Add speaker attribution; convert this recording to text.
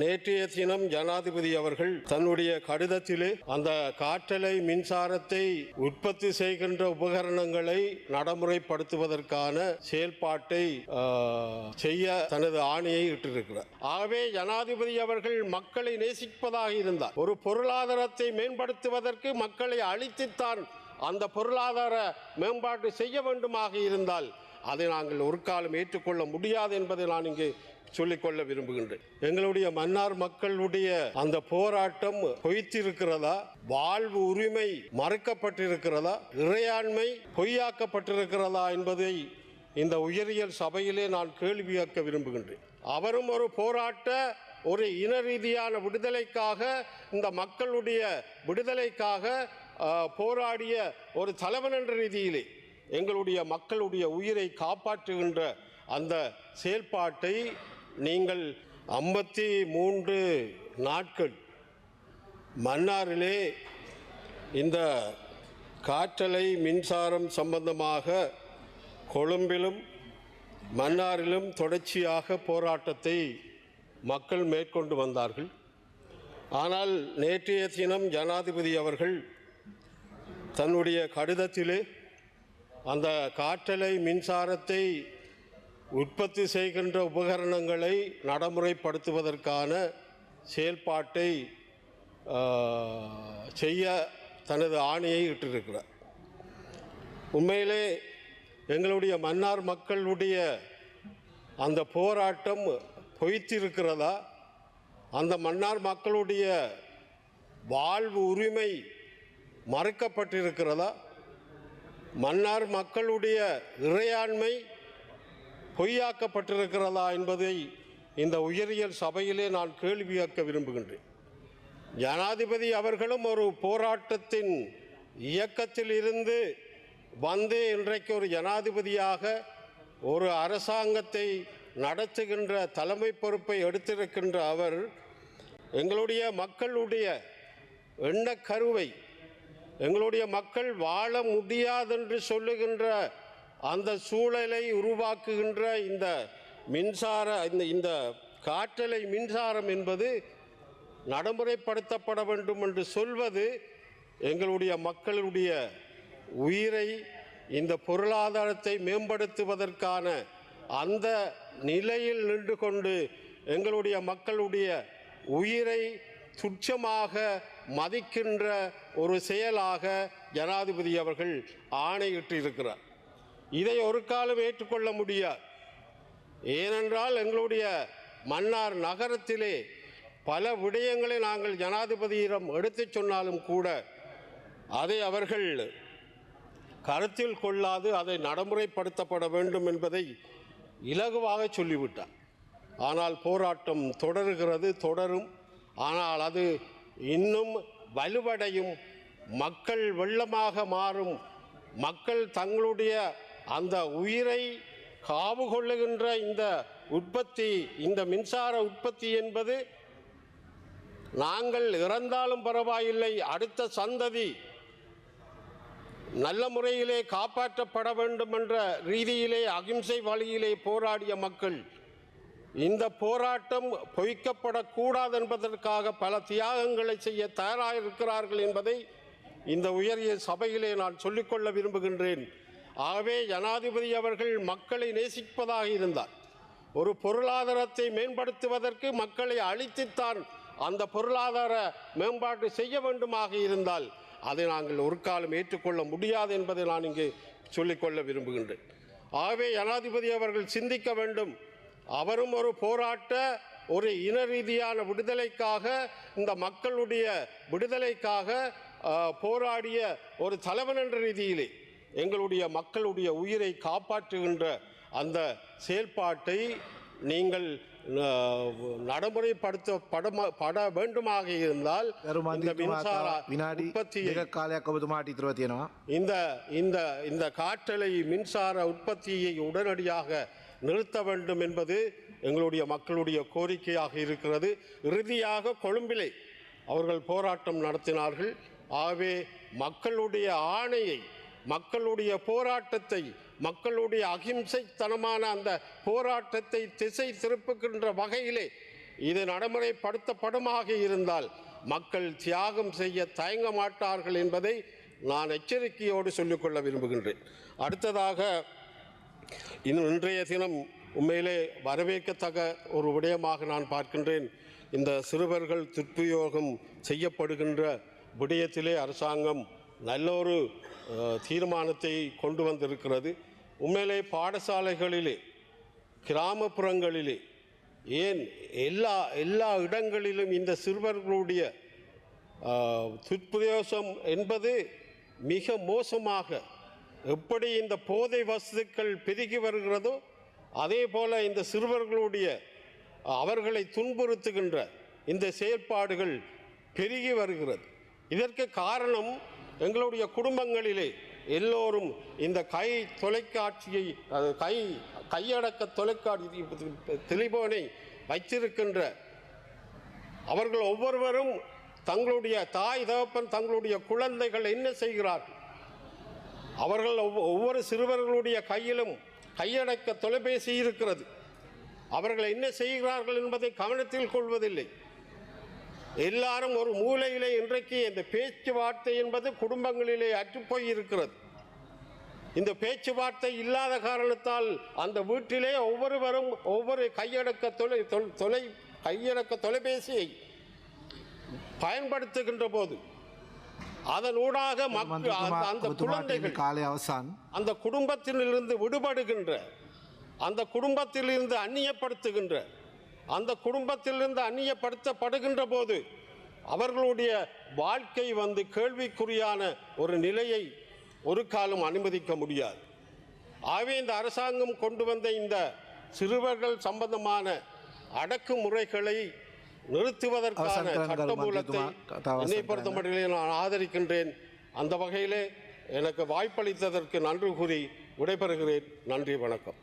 Speaker 1: நேற்றைய தினம் ஜனாதிபதி அவர்கள் தன்னுடைய கடிதத்திலே அந்த காற்றலை மின்சாரத்தை உற்பத்தி செய்கின்ற உபகரணங்களை நடைமுறைப்படுத்துவதற்கான செயல்பாட்டை செய்ய தனது ஆணையை இட்டிருக்கிறார். ஆகவே ஜனாதிபதி அவர்கள் மக்களை நேசிப்பதாக இருந்தார். ஒரு பொருளாதாரத்தை மேம்படுத்துவதற்கு மக்களை அழித்துத்தான் அந்த பொருளாதார மேம்பாடு செய்ய வேண்டுமாக இருந்தால் அதை நாங்கள் ஒரு காலம் ஏற்றுக்கொள்ள முடியாது என்பதை நான் இங்கு சொல்லிக்கொள்ள விரும்புகின்றேன். எங்களுடைய மன்னார் மக்களுடைய அந்த போராட்டம் பொய்த்திருக்கிறதா? வாழ்வு உரிமை மறுக்கப்பட்டிருக்கிறதா? இறையாண்மை பொய்யாக்கப்பட்டிருக்கிறதா என்பதை இந்த உயரியல் சபையிலே நான் கேள்வி கேட்க விரும்புகின்றேன். அவரும் ஒரு போராட்ட ஒரு இன ரீதியான விடுதலைக்காக இந்த மக்களுடைய விடுதலைக்காக போராடிய ஒரு தலைவன் என்ற ரீதியிலே எங்களுடைய மக்களுடைய உயிரை காப்பாற்றுகின்ற அந்த செயல்பாட்டை நீங்கள் ஐம்பத்தி மூன்று நாட்கள் மன்னாரிலே இந்த காற்றலை மின்சாரம் சம்பந்தமாக கொழும்பிலும் மன்னாரிலும் தொடர்ச்சியாக போராட்டத்தை மக்கள் மேற்கொண்டு வந்தார்கள். ஆனால் நேற்றைய தினம் ஜனாதிபதி அவர்கள் தன்னுடைய கடிதத்திலே அந்த காற்றலை மின்சாரத்தை உற்பத்தி செய்கின்ற உபகரணங்களை நடைமுறைப்படுத்துவதற்கான செயல்பாட்டை செய்ய தனது ஆணையை இட்டிருக்கிறார். உண்மையிலே எங்களுடைய மன்னார் மக்களுடைய அந்த போராட்டம் பொய்த்திருக்கிறதா? அந்த மன்னார் மக்களுடைய வாழ்வு உரிமை மறுக்கப்பட்டிருக்கிறதா? மன்னார் மக்களுடைய இறையாண்மை பொய்யாக்கப்பட்டிருக்கிறதா என்பதை இந்த உயரியல் சபையிலே நான் கேள்வி கேட்க விரும்புகின்றேன். ஜனாதிபதி அவர்களும் ஒரு போராட்டத்தின் இயக்கத்தில் இருந்து வந்து இன்றைக்கு ஒரு ஜனாதிபதியாக ஒரு அரசாங்கத்தை நடத்துகின்ற தலைமை பொறுப்பை எடுத்திருக்கின்ற அவர் எங்களுடைய மக்களுடைய எண்ணக்கருவை எங்களுடைய மக்கள் வாழ முடியாதென்று சொல்லுகின்ற அந்த சூழலை உருவாக்குகின்ற இந்த மின்சார இந்த இந்த காற்றலை மின்சாரம் என்பது நடைமுறைப்படுத்தப்பட வேண்டும் என்று சொல்வது எங்களுடைய மக்களுடைய உயிரை இந்த பொருளாதாரத்தை மேம்படுத்துவதற்கான அந்த நிலையில் நின்று கொண்டு எங்களுடைய மக்களுடைய உயிரை துச்சமாக மதிக்கின்ற ஒரு செயலாக ஜனாதிபதி அவர்கள் ஆணையிட்டு இருக்கிறார் இதை ஒரு காலம் ஏற்றுக்கொள்ள முடியாது. ஏனென்றால் எங்களுடைய மன்னார் நகரத்திலே பல விடயங்களை நாங்கள் ஜனாதிபதியிடம் எடுத்துச் சொன்னாலும் கூட அதை அவர்கள் கருத்தில் கொள்ளாது அதை நடைமுறைப்படுத்தப்பட வேண்டும் என்பதை இலகுவாக சொல்லிவிட்டார். ஆனால் போராட்டம் தொடருகிறது தொடரும். ஆனால் அது இன்னும் வலுவடையும். மக்கள் வெள்ளமாக மாறும். மக்கள் தங்களுடைய அந்த உயிரை காவு கொள்ளுகின்ற இந்த உற்பத்தி இந்த மின்சார உற்பத்தி என்பது நாங்கள் இறந்தாலும் பரவாயில்லை அடுத்த சந்ததி நல்ல முறையிலே காப்பாற்றப்பட வேண்டும் என்ற ரீதியிலே அகிம்சை வழியிலே போராடிய மக்கள் இந்த போராட்டம் பொய்க்கப்படக்கூடாது என்பதற்காக பல தியாகங்களை செய்ய தயாராக இருக்கிறார்கள் என்பதை இந்த உயரிய சபையிலே நான் சொல்லிக்கொள்ள விரும்புகின்றேன். ஆகவே ஜனாதிபதி அவர்கள் மக்களை நேசிப்பதாக இருந்தார். ஒரு பொருளாதாரத்தை மேம்படுத்துவதற்கு மக்களை அழித்துத்தான் அந்த பொருளாதார மேம்பாடு செய்ய வேண்டுமாக இருந்தால் அதை நாங்கள் ஒரு காலம் ஏற்றுக்கொள்ள முடியாது என்பதை நான் இங்கே சொல்லிக்கொள்ள விரும்புகின்றேன். ஆகவே ஜனாதிபதி அவர்கள் சிந்திக்க வேண்டும். அவரும் ஒரு போராட்ட ஒரு இன ரீதியான விடுதலைக்காக இந்த மக்களுடைய விடுதலைக்காக போராடிய ஒரு தலைவன் என்ற ரீதியிலே எங்களுடைய மக்களுடைய உயிரை காப்பாற்றுகின்ற அந்த செயல்பாட்டை நீங்கள் நடைமுறைப்படுத்த படமா பட வேண்டுமாக இருந்தால் இந்த மின்சார
Speaker 2: உற்பத்தி
Speaker 1: இந்த இந்த இந்த காற்றலை மின்சார உற்பத்தியை உடனடியாக நிறுத்த வேண்டும் என்பது எங்களுடைய மக்களுடைய கோரிக்கையாக இருக்கிறது. இறுதியாக கொழும்பிலே அவர்கள் போராட்டம் நடத்தினார்கள். ஆகவே மக்களுடைய ஆணையை மக்களுடைய போராட்டத்தை மக்களுடைய அகிம்சைத்தனமான அந்த போராட்டத்தை திசை திருப்புகின்ற வகையிலே இது நடைமுறைப்படுத்தப்படுமாக இருந்தால் மக்கள் தியாகம் செய்ய தயங்க மாட்டார்கள் என்பதை நான் எச்சரிக்கையோடு சொல்லிக்கொள்ள விரும்புகின்றேன். அடுத்ததாக இன்னும் இன்றைய தினம் உண்மையிலே வரவேற்கத்தக்க ஒரு விடயமாக நான் பார்க்கின்றேன். இந்த சிறுவர்கள் துர்ப்பிரயோகம் செய்யப்படுகின்ற விடயத்திலே அரசாங்கம் நல்ல ஒரு தீர்மானத்தை கொண்டு வந்திருக்கிறது. உண்மையிலே பாடசாலைகளிலே கிராமப்புறங்களிலே ஏன் எல்லா எல்லா இடங்களிலும் இந்த சிறுவர்களுடைய துர்ப்பிரயோசம் என்பது மிக மோசமாக எப்படி இந்த போதை வசதுக்கள் பெருகி வருகிறதோ அதே போல் இந்த சிறுவர்களுடைய அவர்களை துன்புறுத்துகின்ற இந்த செயற்பாடுகள் பெருகி வருகிறது. இதற்கு காரணம் எங்களுடைய குடும்பங்களிலே எல்லோரும் இந்த கை தொலைக்காட்சியை கை கையடக்க தொலைக்காட்சி தெளிபோனை வைத்திருக்கின்ற அவர்கள் ஒவ்வொருவரும் தங்களுடைய தாய் தகப்பன் தங்களுடைய குழந்தைகள் என்ன செய்கிறார்கள்? அவர்கள் ஒவ்வொ- ஒவ்வொரு சிறுவர்களுடைய கையிலும் கையடக்க தொலைபேசி இருக்கிறது. அவர்கள் என்ன செய்கிறார்கள் என்பதை கவனத்தில் கொள்வதில்லை. எல்லாரும் ஒரு மூலையிலே இன்றைக்கு இந்த பேச்சுவார்த்தை என்பது குடும்பங்களிலே அற்றுப்போய் இருக்கிறது. இந்த பேச்சுவார்த்தை இல்லாத காரணத்தால் அந்த வீட்டிலே ஒவ்வொருவரும் ஒவ்வொரு கையடக்க தொலை தொல்- தொலை கையடக்க தொலைபேசியை பயன்படுத்துகின்ற போது அதனூடாக மக்கள் அந்த குழந்தைகள்
Speaker 2: காலை அவசான்.
Speaker 1: அந்த குடும்பத்திலிருந்து விடுபடுகின்ற அந்த குடும்பத்திலிருந்து அந்நியப்படுத்துகின்ற அந்த குடும்பத்திலிருந்து அந்நியப்படுத்தப்படுகின்ற போது அவர்களுடைய வாழ்க்கை வந்து கேள்விக்குறியான ஒரு நிலையை ஒரு காலம் அனுமதிக்க முடியாது. ஆகவே இந்த அரசாங்கம் கொண்டு வந்த இந்த சிறுவர்கள் சம்பந்தமான அடக்குமுறைகளை நிறுத்துவதற்கான சட்டமூலத்தை என்னை பொறுத்தமட்டிலே நான் ஆதரிக்கின்றேன். அந்த வகையிலே எனக்கு வாய்ப்பளித்ததற்கு நன்றி கூறி விடைபெறுகிறேன். நன்றி வணக்கம்.